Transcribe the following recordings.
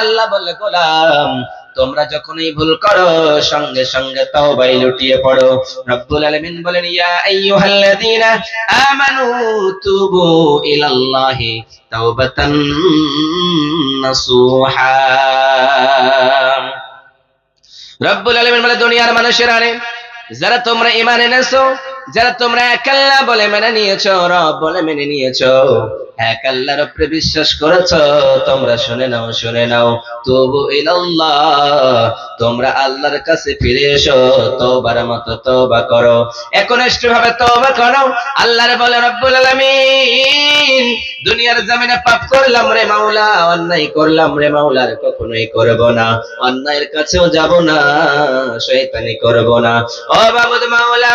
আল্লাহ বলে, গোলাম, তোমরা যখনই ভুল করো, সঙ্গে সঙ্গে তাওবাই লুটিয়ে পড়ো। রব্বুল আলামিন বলেন, ইয়া আইয়ুহাল্লাযীনা আমানু তুবু ইলাল্লাহি তাওবাতান নাসুহা। রব্বুল আলামিন বলে, দুনিয়ার মানুষেরা যারা তোমরা ঈমান এনেছো যারা তোমরা এক আল্লাহ বলে মেনে নিয়েছো, রব বলে মেনে নিয়েছো, এক আল্লাহর উপরে বিশ্বাস করেছ, তোমরা শুনে নাও শুনে নাও। তবু ইলাল্লাহ, তোমরা আল্লাহর কাছে ফিরে এসো, তওবার মতো তওবা করো। একনিষ্ঠ ভাবে তওবা করো। আল্লাহর বলে, রব্বুল আলামিন, দুনিয়ার জমিনে পাপ করলাম রে মাওলা, অন্যায় করলাম রে মাওলার কখনোই করব না। অন্যায়ের কাছেও যাব না, শয়তানি করব না। ও বাবুদ মাওলা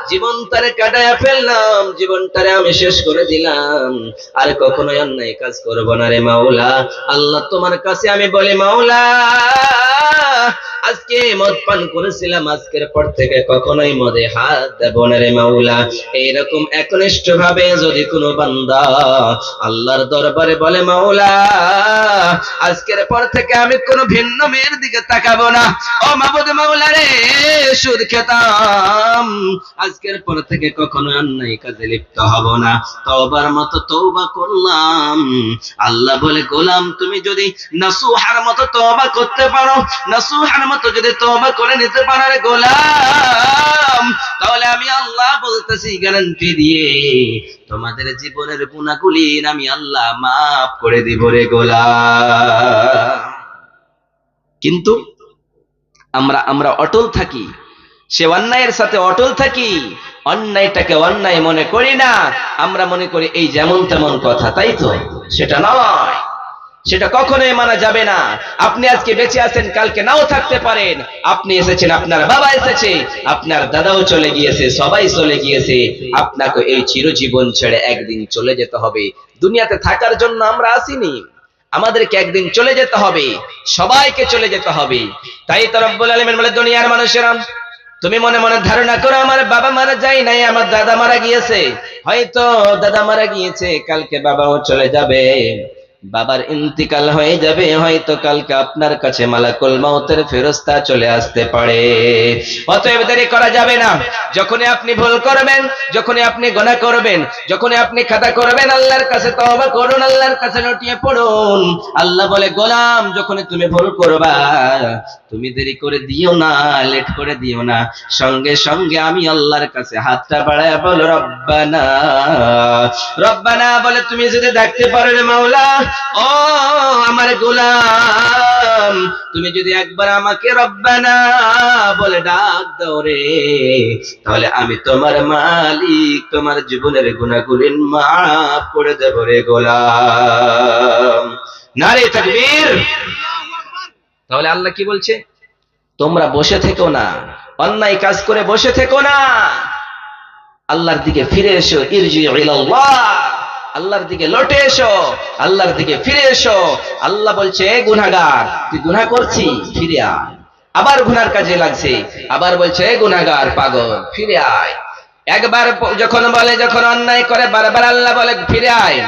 জীবন তারে কাটায় ফেললাম, জীবনটারে আমি শেষ করে দিলাম। আর কখনোই অন্যায় কাজ করব না রে মাওলা। আল্লাহ তোমার কাছে আমি বলি, মাওলা, আজকে মদ পান করেছিলাম, আজকের পর থেকে কখনোই মদে হাত দেব না রে মাওলা। এইরকম একনিষ্ঠ ভাবে যদি কোনো বান্দা আল্লাহর দরবারে বলে, মাওলা, আজকের পর থেকে আমি কোনো ভিন্ন মেয়ের দিকে তাকাবো না। ও মাবুদ মাওলা রে, সুদ খেতাম। আজকের পর থেকে কখনো অন্যায় কাজে লিপ্ত হব না। তওবার মতো তওবা করলাম। আল্লাহ বলে, গোলাম, তুমি যদি নাসুহার মতো তওবা করতে পারো, নাসুহার মতো যদি তওবা করে নিতে পারো রে গোলাম, তাহলে আমি আল্লাহ বলতেছি গ্যারান্টি দিয়ে তোমাদের জীবনের গুণাগুলি আমি আল্লাহ মাফ করে দিব রে গোলাম। কিন্তু আমরা আমরা অটল থাকি। সে অন্যায়ের সাথে অটল থাকি, অন্যায়টাকে অন্যায় মনে করি না। আমরা মনে করি এই যেমন তেমন কথা, তাই তো? সেটা নয়। সেটা কখনোই মানা যাবে না। আপনি আজকে বেঁচে আছেন, কালকে নাও থাকতে পারেন। আপনি এসেছেন, আপনার বাবা এসেছে, আপনার দাদাও চলে গিয়েছে, সবাই চলে গিয়েছে। আপনাকে এই চিরজীবন ছেড়ে একদিন চলে যেতে হবে। দুনিয়াতে থাকার জন্য আমরা আসিনি। আমাদেরকে একদিন চলে যেতে হবে। সবাইকে চলে যেতে হবে। তাই তো রব্বুল আলামিন বলে, দুনিয়ার মানুষেরা তুমি মনে মনে ধারণা করো, আমার বাবা মারা যায় নাই, আমার দাদা মারা গিয়েছে। হয়তো দাদা মারা গিয়েছে, কালকে বাবাও চলে যাবে। বাবার ইন্তিকাল হয়ে যাবে, হয়তো কালকে আপনার কাছে মালাকুল মাউতের ফেরস্তা চলে আসতে পারে। অতএব দেরি করা যাবে না। যখনই আপনি ভুল করবেন, যখনই আপনি গোনা করবেন, যখনই আপনি খাতা করবেন, আল্লাহর কাছে তওবা করুন, আল্লাহর কাছে লটিয়ে পড়ুন। আল্লাহ বলে, গোলাম, যখনই তুমি ভুল করবা, তুমি দেরি করে দিও না, লেট করে দিও না। সঙ্গে সঙ্গে আমি আল্লাহর কাছে হাতটা বাড়ায় বলো, রব্বানা। রব্বানা বলে, তুমি যদি দেখতে পারো রে মাওলা ও আমার গোলাম, তুমি যদি একবার আমাকে রব্বানা বলে ডাক দাও রে, তাহলে আমি তোমার মালিক, তোমার জীবনের গুণাগুলি মাফ করে দেব রে গোলাম। নারে তাকবীর। তাহলে আল্লাহ কি বলছে? তোমরা বসে থেকো না, অন্যায় কাজ করে বসে থেকো না। আল্লাহর দিকে ফিরে এসো ইরজি ইলাল্লাহ। আল্লাহর দিকে লটে এসো, আল্লাহর দিকে ফিরে এসো। আল্লাহ বলছে গুনাগার তুই গুনাহ করছি ফিরে আয়। আবার গুনার কাজে লাগছে। আবার বলছে গুনাগার পাগল, ফিরে আয়। একবার যখন বলে, যখন অন্যায় করে, বারবার আল্লাহ বলে, ফিরে আয়।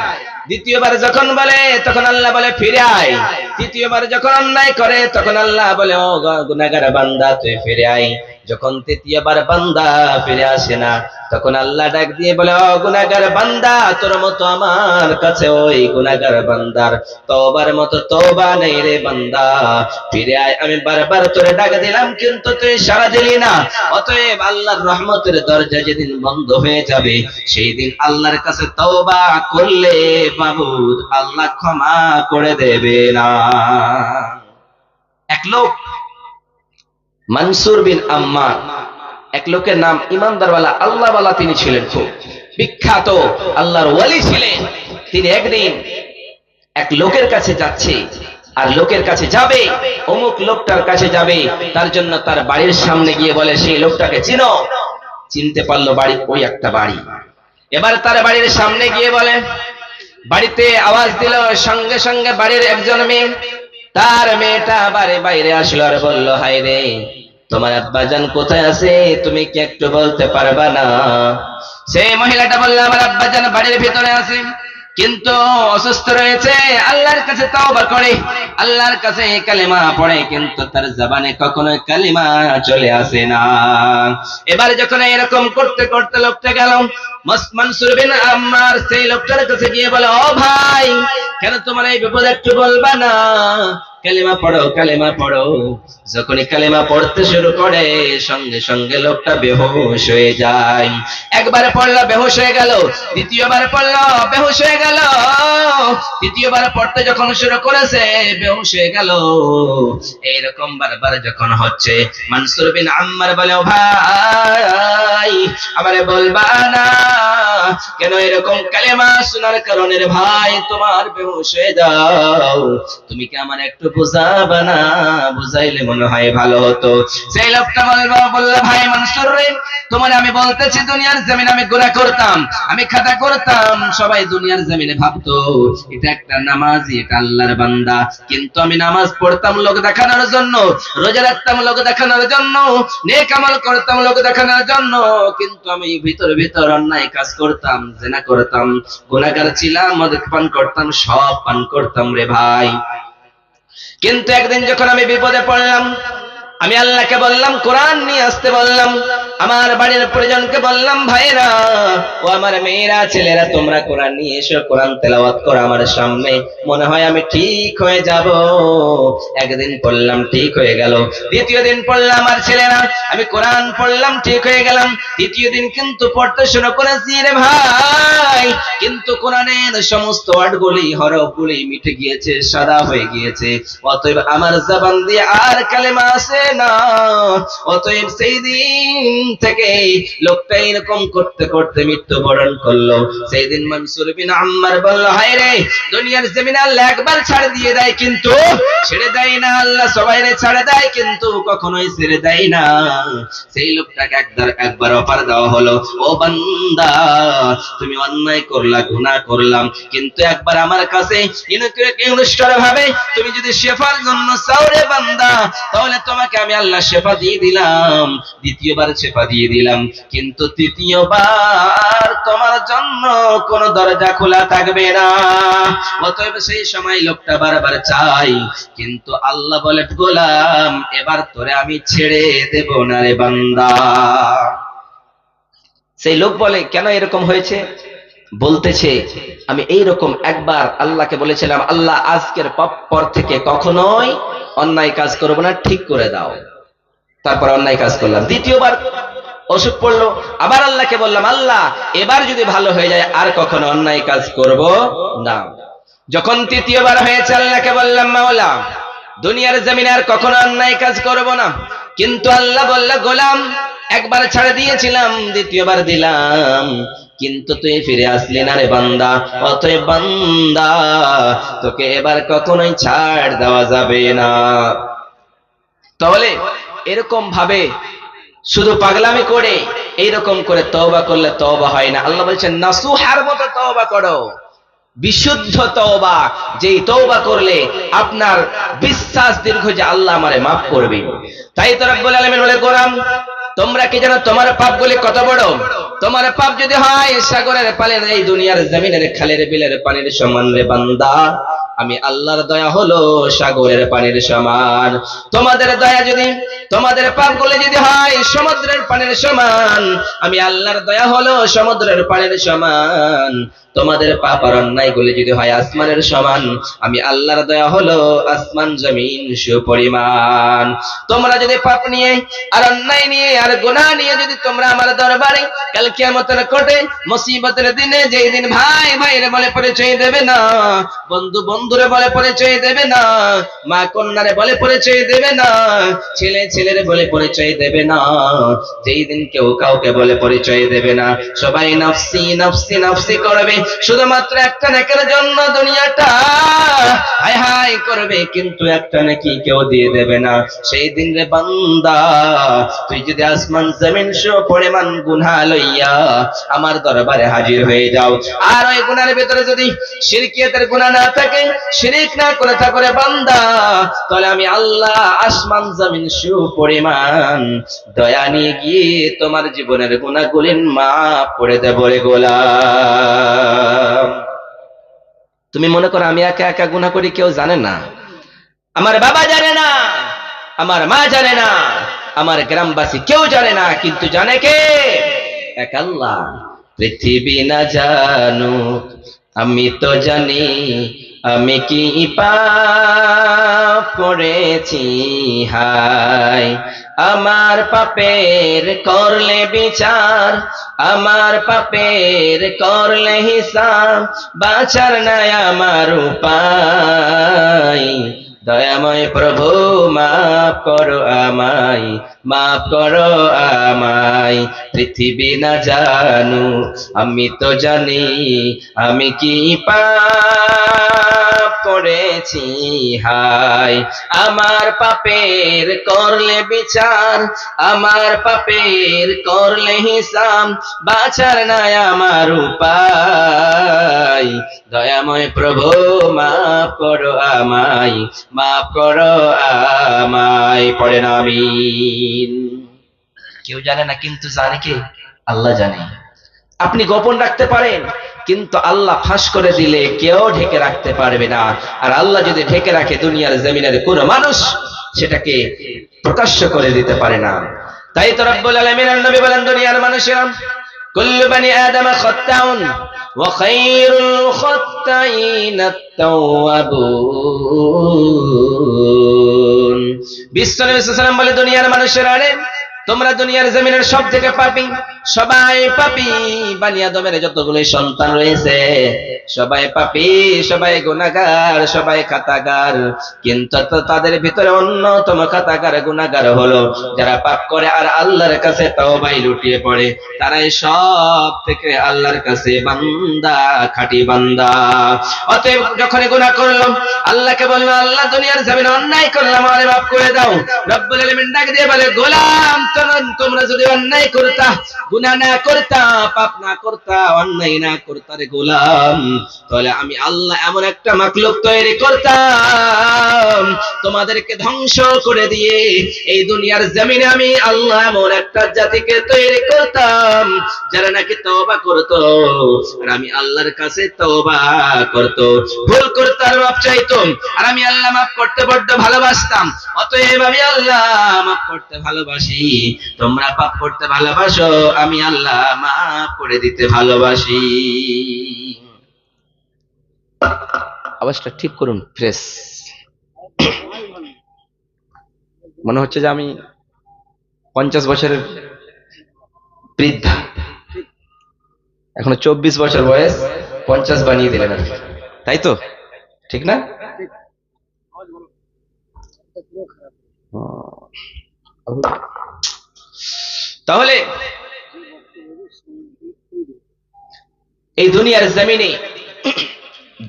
দ্বিতীয়বার যখন বলে, তখন আল্লাহ বলে, ফিরে আয়। তৃতীয়বার যখন অন্যায় করে, তখন আল্লাহ বলে, ও গুনাগার বান্দা, তুই ফিরে আয়। যখন তৃতীয়বার বান্দা ফিরে আসে না, তখন আল্লাহ ডাক দিয়ে বলে, ও গুনাহগার বান্দা, তোর মতো আমার কাছে ওই গুনাহগার বান্দার তওবার মতো তওবা নেই রে বান্দা। ফিরে আয়, আমি বারবার তোরে ডাক দিলাম, কিন্তু তুই সাড়া দিলি না। অতএব আল্লাহর রহমতের দরজা যেদিন বন্ধ হয়ে যাবে সেই দিন আল্লাহর কাছে তওবা করলে বাবুদ আল্লাহ ক্ষমা করে দেবে না। এক লোক মানসুর বিন আম্মার। এক লোকের নাম ইমানদারওয়ালা, আল্লাহওয়ালা তিনি ছিলেন খুব। বিখ্যাত আল্লাহর ওয়ালি ছিলেন। তিনি একদিন এক লোকের কাছে যাচ্ছে, আর লোকের কাছে যাবে, অমুক লোকটার কাছে যাবে, তার জন্য তার বাড়ির সামনে গিয়ে বলে, সেই লোকটাকে চিনো। চিনতে পারল বাড়ি ওই একটা বাড়ি। এবার তার বাড়ির সামনে গিয়ে বলে, বাড়িতে আওয়াজ দিল, সঙ্গে সঙ্গে বাড়ির একজন মেয়ে তার মেয়েটা বাড়ি বাইরে আসলো আর বলল হাই রে, তোমার আব্বাজান কোথায় আছে? তুমি কি একটু বলতে পারবা না? সেই মহিলাটা বলল, আমার আব্বাজান বাড়ির ভিতরে আছে, কিন্তু অসুস্থ রয়েছে। আল্লাহর কাছে তওবা করে। আল্লাহর কাছে কালিমা পড়ে, কিন্তু তার জবানে কখনো কালিমা চলে আসে না। এবার যখন এরকম করতে করতে লোকটা গেল মনসুর বিন সেই লোকটার কাছে গিয়ে বলে, ও ভাই, কেন তোমার এই বিপদ একটু বলবা না? কালিমা পড়ো কালিমা পড়ো। কালিমা পড়তে শুরু করে, সঙ্গে সঙ্গে লোকটা হয়ে যায়। একবারে পড়ল, বেহুশ হয়ে গেল, দ্বিতীয়বার পড়ল, বেহুশ হয়ে গেল। তৃতীয়বার পড়তে যখন শুরু করেছে, বেহুশ হয়ে গেল। এইরকম বারবার যখন হচ্ছে, মানসুর বিন আম্মার বলে ভাই আমারে বলবা না। কেন এরকম কালেমা শোনার কারণে ভাই তোমার বেহুশ হয়ে যাও? তুমি কি আমার একটু বুঝাবা না? বুঝাইলে মনে হয় ভালো হতো। সেই লোকটা বলব বলল, ভাই মানসুর রে। তোমার আমি বলতেছি, দুনিয়ার জমিনে আমি গুনাহ করতাম। আমি খাতা করতাম। সবাই দুনিয়ার জমিনে ভাবতো, এটা একটা নামাজি এটা আল্লাহর বান্দা। কিন্তু আমি নামাজ পড়তাম লোক দেখানোর জন্য, রোজা রাখতাম লোক দেখানোর জন্য, নেক আমল করতাম লোক দেখানোর জন্য। কিন্তু আমি ভিতর ভিতর অন্যায় কাজ করতাম। জেনা করতাম, গুণাগার ছিলাম মদ পান করতাম, সব পান করতাম রে ভাই। কিন্তু একদিন যখন আমি বিপদে পড়লাম আমি আল্লাহকে বললাম, কোরআন নিয়ে আসতে বললাম, আমার বাড়ির পরিজনকে বললাম ভাইরা ও আমার মেয়েরা, ছেলেরা, তোমরা কোরআন নিয়ে এসো, কোরআন তেলাওয়াত করো আমার সামনে। মনে হয় আমি ঠিক হয়ে যাব। একদিন পড়লাম, ঠিক হয়ে গেল। দ্বিতীয় দিন পড়লাম আমার ছেলেরা, আমি কোরআন পড়লাম, ঠিক হয়ে গেলাম। তৃতীয় দিন কিন্তু পড়তে শুরু করেছি রে ভাই। কিন্তু কোরআনের সমস্ত ওয়ার্ডগুলি, হরফগুলি মিটে গিয়েছে, সাদা হয়ে গিয়েছে। অতএব আমার জবান দিয়ে আর কালেমা আসে না। অতএব সেই দিন থেকে লোকটা এরকম করতে করতে মৃত্যুবরণ করল। সেই দিন মনসুর বিন আম্মার বলল, হায় রে, দুনিয়ার জমিনে আল্লাহ একবার ছাড় দিয়ে দেয় কিন্তু ছেড়ে দেয় না, আল্লাহ সবাইরে ছাড়ে দেয় কিন্তু কখনোই ছেড়ে দেয় না। সেই লোকটাকে একবার একবার অফার দেওয়া হলো, ও বান্দা, তুমি অন্যায় করলা, গুনাহ করলাম, কিন্তু একবার আমার কাছে ইনস্টর ভাবে তুমি যদি শেফার জন্য চাও রে বান্দা, তাহলে তোমাকে আমি আল্লাহ শেফা দিয়ে দিলাম, দ্বিতীয়বার শেফা দিয়ে দিলাম। কিন্তু তৃতীয়বার তোমার জন্য কোনো দরজা খোলা থাকবে না। অতএব সেই সময় লোকটা বারবার চাই কিন্তু আল্লাহ বলে, গোলাম, এবার তোরে আমি ছেড়ে দেব না রে বান্দা। সেই লোক বলে, কেন এরকম হয়েছে? বলতেছে, আমি এই রকম একবার আল্লাহকে বলেছিলাম, আল্লাহ আজকের পর- থেকে কখনোই অন্যায় কাজ করব না, ঠিক করে দাও। তারপর অন্যায় কাজ করলাম। দ্বিতীয়বার অসুখ পড়ল, আবার আল্লাহকে বললাম, আল্লাহ, এবার যদি ভালো হয়ে যায়, আর কখনো অন্যায় কাজ করব না। যখন তৃতীয়বার হয়েছে, আল্লাহকে বললাম, মাওলা, দুনিয়ার জমিনে আর কখনো অন্যায় কাজ করব না। কিন্তু আল্লাহ বলল, গোলাম, একবার ছাড়ে দিয়েছিলাম, দ্বিতীয়বার দিলাম। কিন্তু তুই ফিরে আসলি না রে বান্দা। অতএব বান্দা, তোকে এবার কখনোই ছাড় দেওয়া যাবে না। তাহলে এরকম ভাবে শুধু পাগলামি করে এইরকম করে তওবা করলে তওবা হয় না। আল্লাহ বলছেন, নাসুহার মতো তওবা করো। বিশুদ্ধ তওবা, যেই তওবা করলে আপনার বিশ্বাস দীর্ঘ যে আল্লাহ আমারে মাফ করবে তাই তো রব্বুল আলামিন বলে গোরাম তোমরা কি জানো তোমার পাপ গুলি কত বড়? তোমার পাপ যদি হয়, সাগরের পালের এই দুনিয়ার জমিনের খালের বিলের পানির সমান রে বান্দা। আমি আল্লাহর দয়া হলো সাগরের পানির সমান। তোমাদের দয়া যদি তোমাদের পাপগুলি যদি হয়, সমুদ্রের পানির সমান। আমি আল্লাহর দয়া হলো সমুদ্রের পানির সমান। তোমাদের পাপ আর অন্যায়গুলি যদি হয়, আসমানের সমান। আমি আল্লাহর দয়া হলো আসমান জমিন সুপরিমাণ। তোমরা যদি পাপ নিয়ে, আর অন্যায় নিয়ে, আর গুনাহ নিয়ে যদি তোমরা আমার দরবারে, কাল কিয়ামতের কোটে, মুসিবতের দিনে যেই দিন ভাই ভাইরে বলে পরিচয় দেবে না, বন্ধু বন্ধুরে বলে পরিচয় দেবে না, মা কন্যারে বলে পরিচয় দেবে না, ছেলে ছেলে ছেলের বলে পরিচয় দেবে না। যেই দিন কেউ কাউকে বলে পরিচয় দেবে না। সবাই নফসি নফসি নফসি করবে। শুধুমাত্র একটা নেকের জন্য দুনিয়াটা হাই হাই করবে, কিন্তু একটা নাকি কেউ দিয়ে দেবে না। সেই দিন রে বান্দা, তুই যদি আসমান জমিন সো পরিমাণ গুনাহ লইয়া আমার দরবারে হাজির হয়ে যাও। আর ওই গুনার ভিতরে যদি শিরকিয়াতের গুনাহ না থাকে, শিরিক না করে থাকলে বান্দা, তাহলে আমি আল্লাহ আসমান জমিন সু পরিমাণ। দয়া নিয়ে গিয়ে তোমার জীবনের গুণাগুলিন মা পড়ে দেব রে গোলাম। তুমি মনে করো আমি একা একা গুণা করি, কেউ জানে না? আমার বাবা জানে না, আমার মা জানে না, আমার গ্রামবাসী কেউ জানে না, কিন্তু জানে কে? এক আল্লাহ। পৃথিবী না জানুক, আমি তো জানি আমি কি পাপ করেছি? হাই আমার পাপের করলে বিচার, আমার পাপের করলে হিসাব, বাঁচার নাই আমার উপায়। দয়াময় প্রভু, মাফ করো আমায়, মাফ করো আমায়, পৃথিবী না জানু আমি তো জানি আমি কি পাপ। করেছি, হায়। আমার পাপের করলে বিচার, আমার পাপের করলে হিসাব বাঁচার নাই আমার উপায়। দয়াময় প্রভু, মাফ করো আমায়, মাফ করো আমায়, পড়েন আমিন। কেউ জানে না, কিন্তু জানে কে? আল্লাহ জানে। আপনি গোপন রাখতে পারেন। কিন্তু আল্লাহ ফাঁস করে দিলে কেউ ঢেকে রাখতে পারবে না। আর আল্লাহ যদি ঢেকে রাখে দুনিয়ার জমিনের কোন মানুষ, সেটাকে প্রকাশ্য করে দিতে পারে না। তাই তো রব্বুল আলামিন নবী বলেন, দুনিয়ার মানুষেরা কুল্লু বানি বলে, দুনিয়ার মানুষেরা রে তোমরা দুনিয়ার জমিনের সব থেকে পাপি? সবাই পাপি। বানি আদমের যতগুলো সন্তান রয়েছে, সবাই পাপি, সবাই গুনাহগার, সবাই খাতাগার। কিন্তু তাদের ভিতরে অন্যতম খাতাগার, গুনাহগার হলো যারা পাপ করে আর আল্লাহর কাছে তওবাই লুটিয়ে পড়ে। তারাই সব থেকে আল্লাহর কাছে বান্দা, খাটি বান্দা। অতএব যখন গুনাহ করলাম, আল্লাহকে বলল আল্লাহ দুনিয়ার জমিনে অন্যায় করলাম আমারে মাফ করে দাও। রব্বুল আলামিন ডাক দিয়ে বলে, গোলাম তখন তোমরা যদি অন্যায় করতা গুনাহ না করতা, পাপ না করতা, অন্যায় না করতা রে গোলাম, তাহলে আমি আল্লাহ এমন একটা মাকলুক তৈরি করতাম। তোমাদেরকে ধ্বংস করে দিয়ে এই দুনিয়ার জমিনে আমি আল্লাহ এমন একটা জাতিকে তৈরি করতাম, যারা নাকি তওবা করতো। আর আমি আল্লাহর কাছে তওবা করতো। ভুল করতে আর মাপ চাইতো। আর আমি আল্লাহ মাফ করতে বড্ড ভালোবাসতাম। অতএব আমি আল্লাহ মাফ করতে ভালোবাসি। তোমরা পাপ করতে ভালোবাসো, আমি আল্লাহ মাফ করে দিতে ভালোবাসি। আওয়াজটা ঠিক করুন, ফ্রেশ। মনে হচ্ছে যে আমি পঞ্চাশ বছরের বৃদ্ধা। এখনও চব্বিশ বছর বয়স, পঞ্চাশ বানিয়ে দিলেন তাই তো? ঠিক না? তাহলে এই দুনিয়ার জমিনে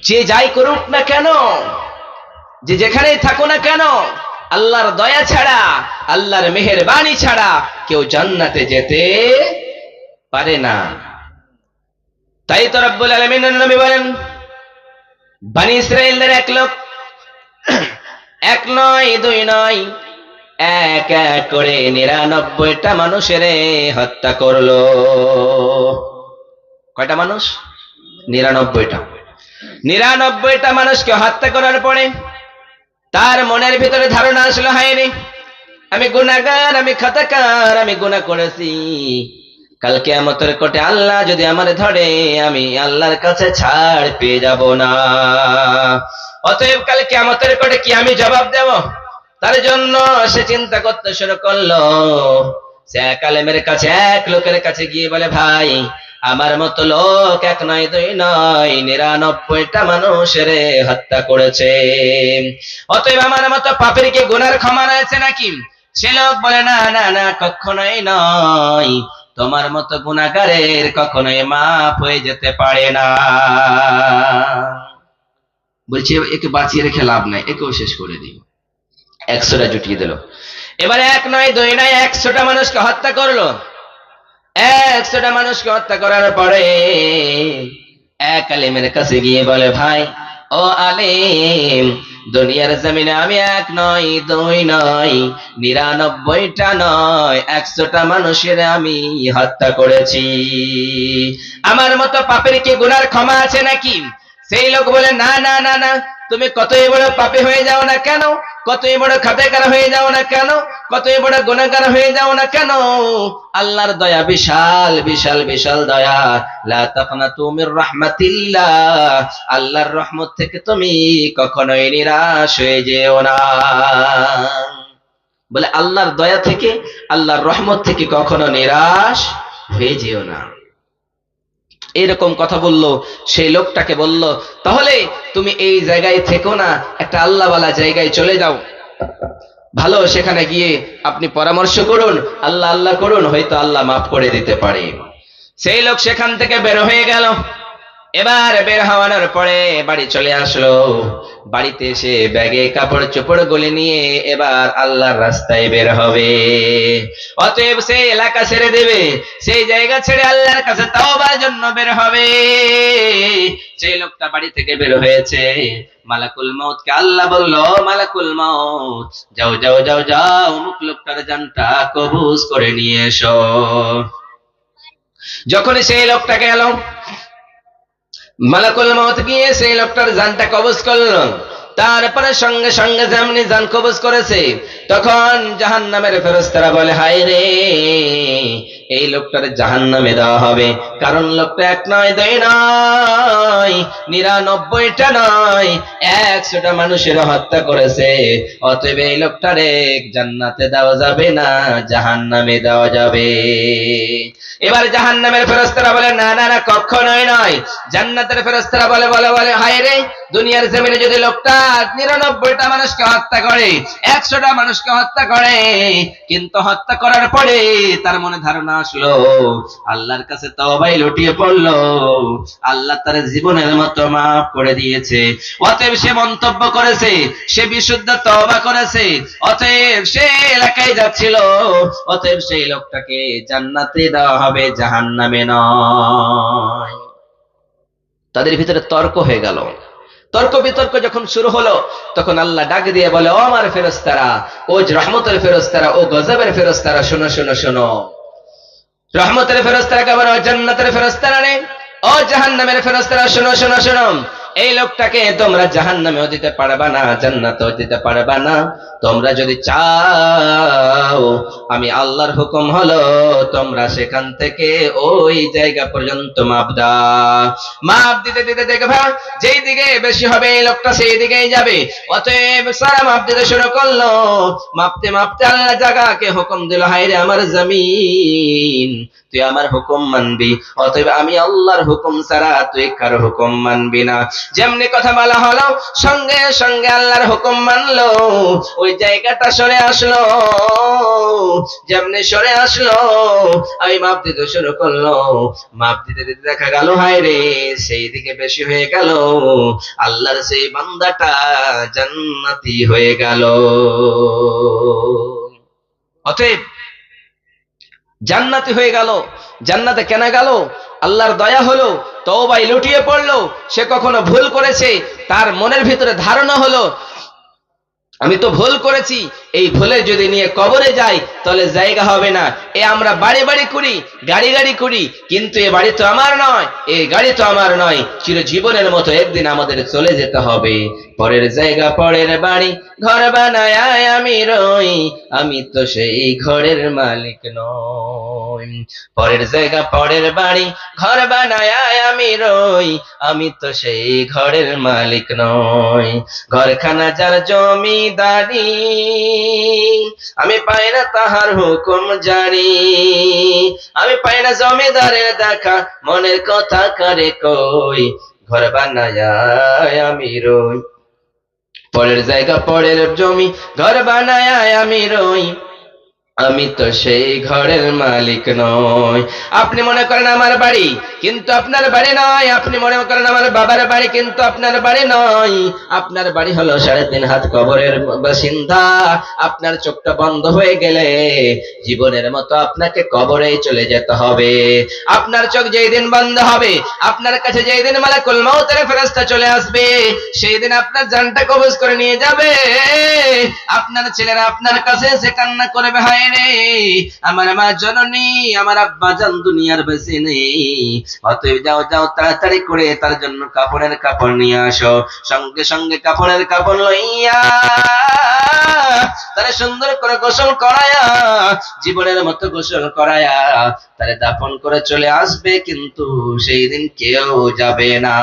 যে যাই করুক না কেন, যে যেখানেই থাকো না কেন, আল্লাহর দয়া ছাড়া, আল্লাহর মেহেরবানি ছাড়া কেউ জান্নাতে যেতে পারে না। তাই তো রব্বুল আলামিন নবী বলেন, বানি ইসরাইলদের এক লোক, এক নয়, দুই নয় এক এক করে নিরানব্বইটা মানুষের হত্যা করল। কয়টা মানুষ? নিরানব্বইটা। নিরানব্বইটা মানুষকে হত্যা করার পরে তার মনের ভিতরে ধারণা আসলো হয়নি আমি গুনাগার আমি খাতাকার, আমি গুনাহ করেছি। কালকে আমতের কোটে আল্লাহ যদি আমার ধরে, আমি আল্লাহর কাছে ছাড় পেয়ে যাব না। অতএব কালকে আমতের কোটে কি আমি জবাব দেব? তার জন্য সে চিন্তা করতে শুরু করল। সে এক আলেমের কাছে, এক লোকের কাছে গিয়ে বলে, ভাই, আমার মতো লোক এক নয়, দুই নয়, নিরানব্বইটা মানুষের হত্যা করেছে। অতএব আমার মতো পাপের কি গুনার ক্ষমা রয়েছে নাকি? সে লোক বলে, না না না, কখনোই নয়। তোমার মতো গুণাগারের কখনোই মাফ হয়ে যেতে পারে না। বলছি, একে বাঁচিয়ে রেখে লাভ নাই, একেও শেষ করে দিই। একশোটা জুটিয়ে দিল। এবারে এক নয়, দুই নয়, একশোটা মানুষকে হত্যা করল। একশোটা মানুষকে হত্যা করার পরে এক আলিমের কাছে গিয়ে বলে, ভাই, ও আলিম, দুনিয়ার জমিনে আমি এক নয়, দুই নয়, নিরানব্বইটা নয়, একশোটা মানুষের আমি হত্যা করেছি। আমার মতো পাপের কি গুনার ক্ষমা আছে নাকি? সেই লোক বলে, না না না না তুমি কতই বড় পাপে হয়ে যাও না কেন? কতই বড় খাতেকার হয়ে যাও না কেন? কতই বড় গুণাকার হয়ে যাও না কেন? আল্লাহর দয়া বিশাল বিশাল বিশাল দয়া। লা তাকনাতু মির রাহমাতিল্লাহ। আল্লাহর রহমত থেকে তুমি কখনোই নিরাশ হয়ে যেও না। বলে আল্লাহর দয়া থেকে, আল্লাহর রহমত থেকে কখনো নিরাশ হয়ে যেও না। এরকম কথা বলল, সেই লোকটাকে বলল, তাহলে তুমি এই জায়গায় থেকো না, একটা আল্লাহওয়ালা জায়গায় চলে যাও। ভালো, সেখানে গিয়ে আপনি পরামর্শ করুন, আল্লাহ আল্লাহ করুন, হয়তো আল্লাহ মাফ করে দিতে পারে। সেই লোক সেখান থেকে বের হয়ে গেল। এবার বের হওয়ানোর পরে বাড়ি চলে আসলো। বাড়িতে এসে ব্যাগে কাপড় চোপড় গলে নিয়ে এবার আল্লাহর রাস্তায় বের হবে। অতএব সেই এলাকা ছেড়ে দেবে, সেই জায়গা ছেড়ে আল্লাহর কাছে তাওবার জন্য বের হবে। সেই লোকটা বাড়ি থেকে বের হয়েছে, মালাকুল মৌতকে আল্লাহ বলল, মালাকুল মৌত যাও যাও যাও যাও, অমুক লোকটার জানটা কবুজ করে নিয়ে এসো। যখনই সেই লোকটা গেল মালাকুল মত গিয়ে সেই লোকটার জানটা কবজ করল। তারপরে সঙ্গে সঙ্গে যেমনি জান কবজ করেছে, তখন জাহান নামের ফেরস্তারা বলে হায় রে এই লোকটার জাহান নামে দেওয়া হবে। কারণ লোকটা এক নয়, দুই নয়, নিরানব্বইটা নয়, একশোটা মানুষের হত্যা করেছে। অতএব এই লোকটারে জান্নাতে দেওয়া যাবে না জাহান নামে দেওয়া যাবে। এবার জাহান নামের ফেরস্তারা বলে, না না না কখনোই নয়। জান্নাতের ফেরস্তারা বলে বলে বলে, হায় রে, দুনিয়ার জমিনে যদি লোকটা নিরানব্বইটা মানুষকে হত্যা করে, একশোটা মানুষকে হত্যা করে, কিন্তু হত্যা করার পরে তার মনে ধারণা আসলো। আল্লাহর কাছে তবাই লুটিয়ে পড়ল। আল্লাহ তার জীবনের মতো মাফ করে দিয়েছে। অতএব সে মন্তব্য করেছে, সে বিশুদ্ধ তবা করেছে, অতএব সে এলাকায় যাচ্ছিল। অতএব সেই লোকটাকে জান্নাতে দেওয়া হবে জাহান নামে নয়। তাদের ভিতরে তর্ক হয়ে গেল। তর্ক বিতর্ক যখন শুরু হলো, তখন আল্লাহ ডাক দিয়ে বলে, ও আমার ফেরস্তারা ও রহমতের ফেরস্তারা ও গজবের ফেরস্তারা শোনো শোনো শোনো। রহমতের ফেরস্তারা কেমন জন্নতের ফেরস্তারা রে। ও জাহান্নামের ফেরস্তারা শোনো শোনো শোনো। এই লোকটাকে তোমরা জাহান নামেও দিতে পারবা না, জান্নাতেও দিতে পারবা না। তোমরা যদি চাও, আমি আল্লাহর হুকুম হলো, তোমরা সেখান থেকে ওই জায়গা পর্যন্ত মাপ দাও। মাপ দিতে দিতে দেখবা যেই দিকে বেশি হবে এই লোকটা সেই দিকেই যাবে। অতএব সারা মাপ দিতে শুরু করল। মাপতে মাপতে আল্লাহ জায়গাকে হুকুম দিল হাইরে আমার জমিন তুই আমার হুকুম মানবি, অতএব আমি আল্লাহর হুকুম ছাড়া তুই কারও হুকুম মানবি না। যেমনি কথা বলা হলো, সঙ্গে সঙ্গে আল্লাহর হুকুম মানলো, ওই জায়গাটা সরে আসলো। যেমনি সরে আসলো, আমি মাপ দিতে শুরু করল। মাপ দিতে দিতে দেখা গেল, হায় রে, সেই দিকে বেশি হয়ে গেল। আল্লাহর সেই বান্দাটা জান্নাতি হয়ে গেল। অতএব জান্নাতি হয়ে গেল। জান্নাতে কেনা গেল। আল্লাহর দয়া হলো তওবাই লুটিয়ে পড়ল। সে কখনো ভুল করেছে, তার মনের ভিতরে ধারণা হলো আমি তো ভুল করেছি। এই ভুলে যদি নিয়ে কবরে যাই, তাহলে জায়গা হবে না। এ আমরা বাড়ি বাড়ি করি, গাড়ি গাড়ি করি, কিন্তু এ বাড়ি তো আমার নয় এই গাড়ি তো আমার নয়। চিরজীবনের মতো একদিন আমাদের চলে যেতে হবে। পরের জায়গা, পরের বাড়ি, ঘর বানায় আমি রই, আমি তো সেই ঘরের মালিক নই। পরের জায়গা, পরের বাড়ি, ঘর বানায় আমি রই। আমি তো সেই ঘরের মালিক নই। ঘরখানা যার জমিদারি, আমি পাই না তাহার হুকুম জারি। আমি পাই না জমিদারের দেখা, মনের কথা করে কই? ঘর বানায় আমি রই। পরের জায়গা, পরের জমি, ঘর বানায় আমি রই। আমি তো সেই ঘরের মালিক নই। আপনি মনে করেন আমার বাড়ি, কিন্তু আপনার বাড়ি নয়। আপনি মনে করেন আমার বাবার বাড়ি, কিন্তু আপনার বাড়ি নয়। আপনার বাড়ি হলো সাড়ে তিন হাত কবরের বাসিন্দা। আপনার চোখটা বন্ধ হয়ে গেলে জীবনের মতো আপনাকে কবরেই চলে যেতে হবে। আপনার চোখ যেই দিন বন্ধ হবে, আপনার কাছে যেই দিন মালাকুল মৌতের ফেরস্তা চলে আসবে, সেই দিন আপনার জানটা কবজ করে নিয়ে যাবে। আপনার ছেলেরা আপনার কাছে সে কান্না করবে, হায় আমার মা জননী, আমার আব্বা জান দুনিয়ার বেঁচে নেই। অতএব যাও যাও, তাড়াতাড়ি করে তার জন্য কাপড়ের কাপড় নিয়ে আসো। সঙ্গে সঙ্গে কাপড়ের কাপড় লইয়া তারে সুন্দর করে গোসল করায়া, জীবনের মতো গোসল করায়া তারে দাফন করে চলে আসবে, কিন্তু সেই দিন কেউ যাবে না।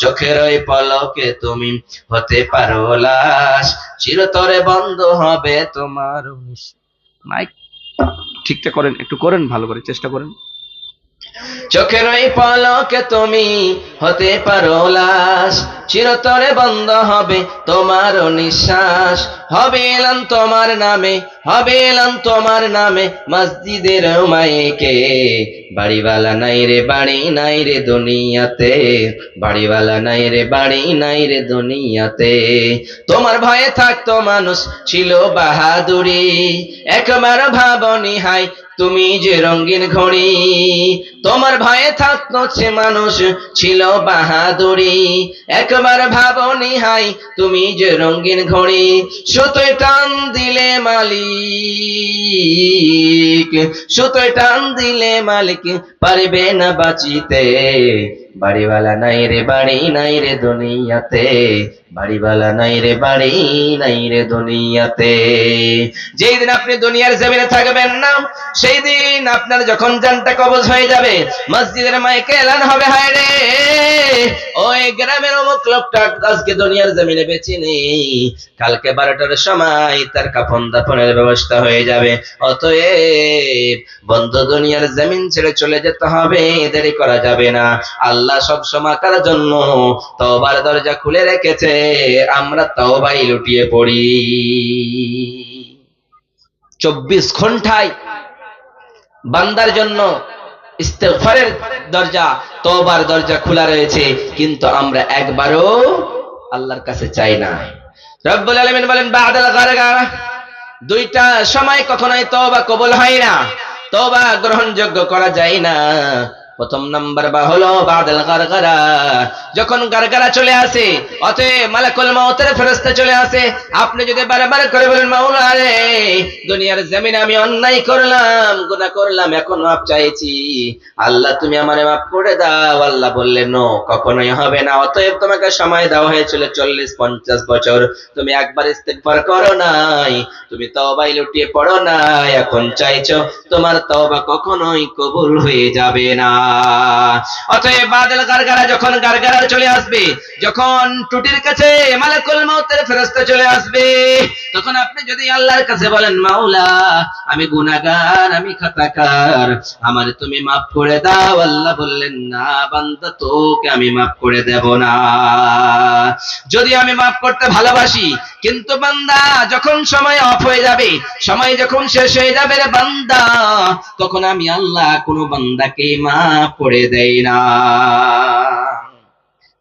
চোখের ওই পলকে তুমি হতে পারো লাশ, চিরতরে বন্ধ হবে তোমার মাইক ঠিকটা করেন, একটু করেন, ভালো করে, চেষ্টা করেন। চোখের ওই পলকে তুমি হতে পারো লাশ, চিরতরে বন্ধ হবে তোমার নিঃশ্বাস হবে এলাম তোমার নামে হবে তোমার নামে মসজিদের মাইকে। বাড়িওয়ালা নাই রে, বাড়ি নাই রে দুনিয়াতে। বাড়িওয়ালা নাই রে, বাড়ি নাই রে দুনিয়াতে। তোমার ভয়ে থাকতো মানুষ ছিল বাহাদুরি। একবার ভাবনি, হাই, তুমি যে রঙিন ঘড়ি। তোমার ভয়ে থাকতো মানুষ ছিল বাহাদুরি। একবার ভাবনি, হাই, তুমি যে রঙিন ঘড়ি। সুতোয় টান দিলে মালিক। সুতোয় টান দিলে মালিক পারবে না বাঁচিতে। বাড়িওয়ালা নাই রে, বাড়ি নাই রে দুনিয়াতে। বাড়িওয়ালা নাই রে, বাড়ি নাই রে দুনিয়াতে। যেই দিন আপনি দুনিয়ার জমিনে থাকবেন না সেই দিন আপনার যখন জানটা কবজ হয়ে যাবে, মসজিদের মাইকে এলান হবে, হায় রে। ওই গ্রামের অমুক লোকটা আজকে দুনিয়ার জমিনে বেঁচে নেই। কালকে বারোটার সময় তার কাফন দাফনের ব্যবস্থা হয়ে যাবে। অতএব বন্ধ দুনিয়ার জমিন ছেড়ে চলে যেতে হবে, দেরি করা যাবে না। আল্লাহ সব সময় কার জন্য তওবার দরজা খুলে রেখেছে, আমরা তওবাই লুটিয়ে পড়ি। চব্বিশ ঘন্টায় বান্দার জন্য ইস্তেগফারের দরজা, তওবার দরজা খোলা রয়েছে, কিন্তু আমরা একবারও আল্লাহর কাছে চাই না। রব্বুল আলামিন বলেন, বাদাল দুইটা সময় কখনোই তওবা কবুল হয় না। তওবা গ্রহণযোগ্য করা যায় না। প্রথম নাম্বার বা হলো বাদাল গারগারা। যখন গারগারা চলে আসে, অতএব মালাকুল মউতের ফেরেশতা চলে আসে। আপনি যদি বারবার করে বলেন, মাওলা রে, দুনিয়ার জমিনে আমি অন্যায় করলাম, গুনাহ করলাম, এখন মাপ চাইছি। আল্লাহ, তুমি আমারে মাফ করে দাও। আল্লাহ বললেন নো, কখনোই হবে না। অতএব তোমাকে সময় দেওয়া হয়েছিল চল্লিশ পঞ্চাশ বছর। তুমি একবার ইস্তেগফার করো নাই, তুমি তওবাই লুটিয়ে পড়ো নাই। এখন চাইছো তোমার তওবা কখনোই কবুল হয়ে যাবে না। অতএব যখন চলে আসবে, যখন টুটির কাছে ফেরেশতা চলে আসবে, তখন আপনি যদি আল্লাহর কাছে বলেন, মাওলা, আমি গুনাহগার, আমি খাতাকার, আমার তুমি মাফ করে দাও। আল্লাহ বললেন, না বান্দা, তোকে আমি মাফ করে দেব না। যদি আমি মাফ করতে ভালোবাসি কিন্তু বান্দা, যখন সময় অফ হয়ে যাবে, সময় যখন শেষ হয়ে যাবে রে বান্দা, তখন আমি আল্লাহ কোনো বান্দাকে মাফ করে দেই না।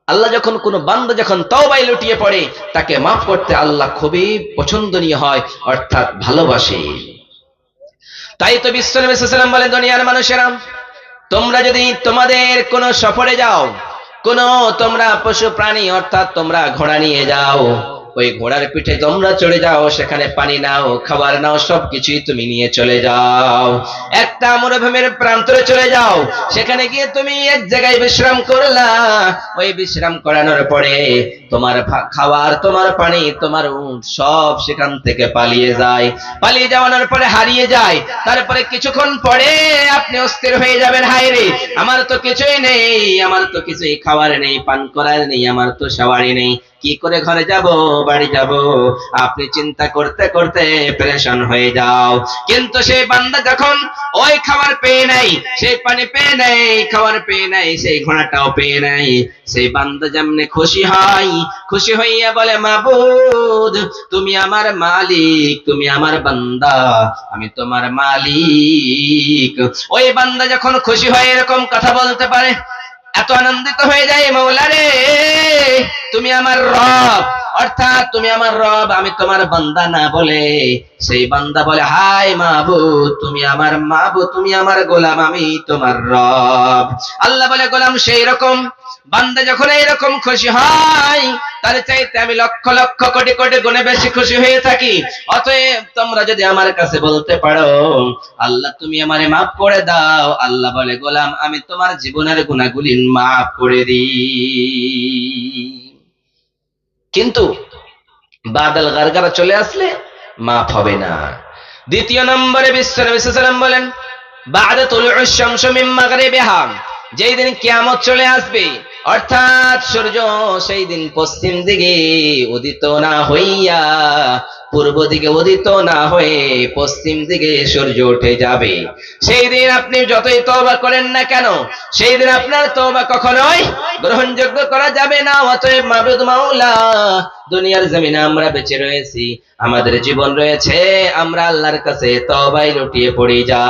আল্লাহ যখন কোন বান্দা যখন তওবায় লুটিয়ে পড়ে, তাকে মাফ করতে আল্লাহ খুবই পছন্দনীয় হয়, অর্থাৎ ভালোবাসে। তাই তো বিশ্বনবী সাল্লাম বলেন, দুনিয়ার মানুষেরা, তোমরা যদি তোমাদের কোন সফরে যাও, কোন তোমরা পশু প্রাণী, অর্থাৎ তোমরা ঘোড়া নিয়ে যাও ওই ঘোড়ার পিঠে তোমরা চলে যাও, সেখানে পানি নাও, খাবার নাও, সবকিছুই তুমি নিয়ে চলে যাও। একটা মরুভূমির প্রান্তরে চলে যাও, সেখানে গিয়ে তুমি এক জায়গায় বিশ্রাম করলা। ওই বিশ্রাম করানোর পরে তোমার খাবার তোমার পানি, তোমার উট সব সেখান থেকে পালিয়ে যায়। পালিয়ে যাওয়ানোর পরে হারিয়ে যায়। তারপরে কিছুক্ষণ পরে আপনি অস্থির হয়ে যাবেন, হায় রে! আমার তো কিছুই নেই, আমার তো কিছুই খাবার নেই, পান করার নেই, আমার তো সাওয়ারি নেই। কি করে ঘরে যাব, বাড়ি যাব? আপনি চিন্তা করতে করতে প্রেশান হয়ে যাও। কিন্তু সেই বান্দা যখন ওই খাবার পেয়ে নাই সেই পানি পেয়ে নাই খাবার পেয়ে নাই সেই ঘোড়াটাও পেয়ে নাই সেই বান্দা যেমনি খুশি হয়, খুশি হইয়া বলে, মাবুদ, তুমি আমার মালিক, তুমি আমার বান্দা, আমি তোমার মালিক। ওই বান্দা যখন খুশি হয়, এরকম কথা বলতে পারে এত আনন্দিত হয়ে যায় মৌলা রে তুমি আমার রব। অর্থাৎ তুমি আমার রব, আমি তোমার বান্দা না বলে। সেই বান্দা বলে হাই মাহবুব, তুমি আমার মাহবুব, তুমি আমার গোলাম, আমি তোমার রব। আল্লাহ বলে, গোলাম সেই রকম। বান্দা যখন এইরকম খুশি হয়, তার চাইতে আমি লক্ষ লক্ষ কোটি কোটি গুণে বেশি খুশি হয়ে থাকি। অতএব তোমরা যদি আমার কাছে বলতে পারো, আল্লাহ, তুমি আমারে মাফ করে দাও। আল্লাহ বলে, গোলাম, আমি তোমার জীবনের গুণাগুলি মাফ করে দিই। কিন্তু বাদল গারগারা চলে আসলে মাফ হবে না। দ্বিতীয় নম্বরে বিশ্বাম বলেন বাদা তুলুউ শামসু গারে বেহাম যেই দিন কিয়ামত চলে আসবে অর্থাৎ সূর্য সেই দিন পশ্চিম দিকে উদিত না হইয়া পূর্ব দিকে উদিত না হয়ে পশ্চিম দিকে সূর্য উঠে যাবে। সেই দিন আপনি যতই তওবা করেন না কেন, সেই দিন আপনার তওবা কখনোই গ্রহণযোগ্য করা যাবে না। অতএব মাবুদ মাওলা, দুনিয়ার জমিনে আমরা বেঁচে রয়েছি, আমাদের জীবন রয়েছে, আমরা আল্লাহর কাছে তবাই লুটিয়ে পড়ি যা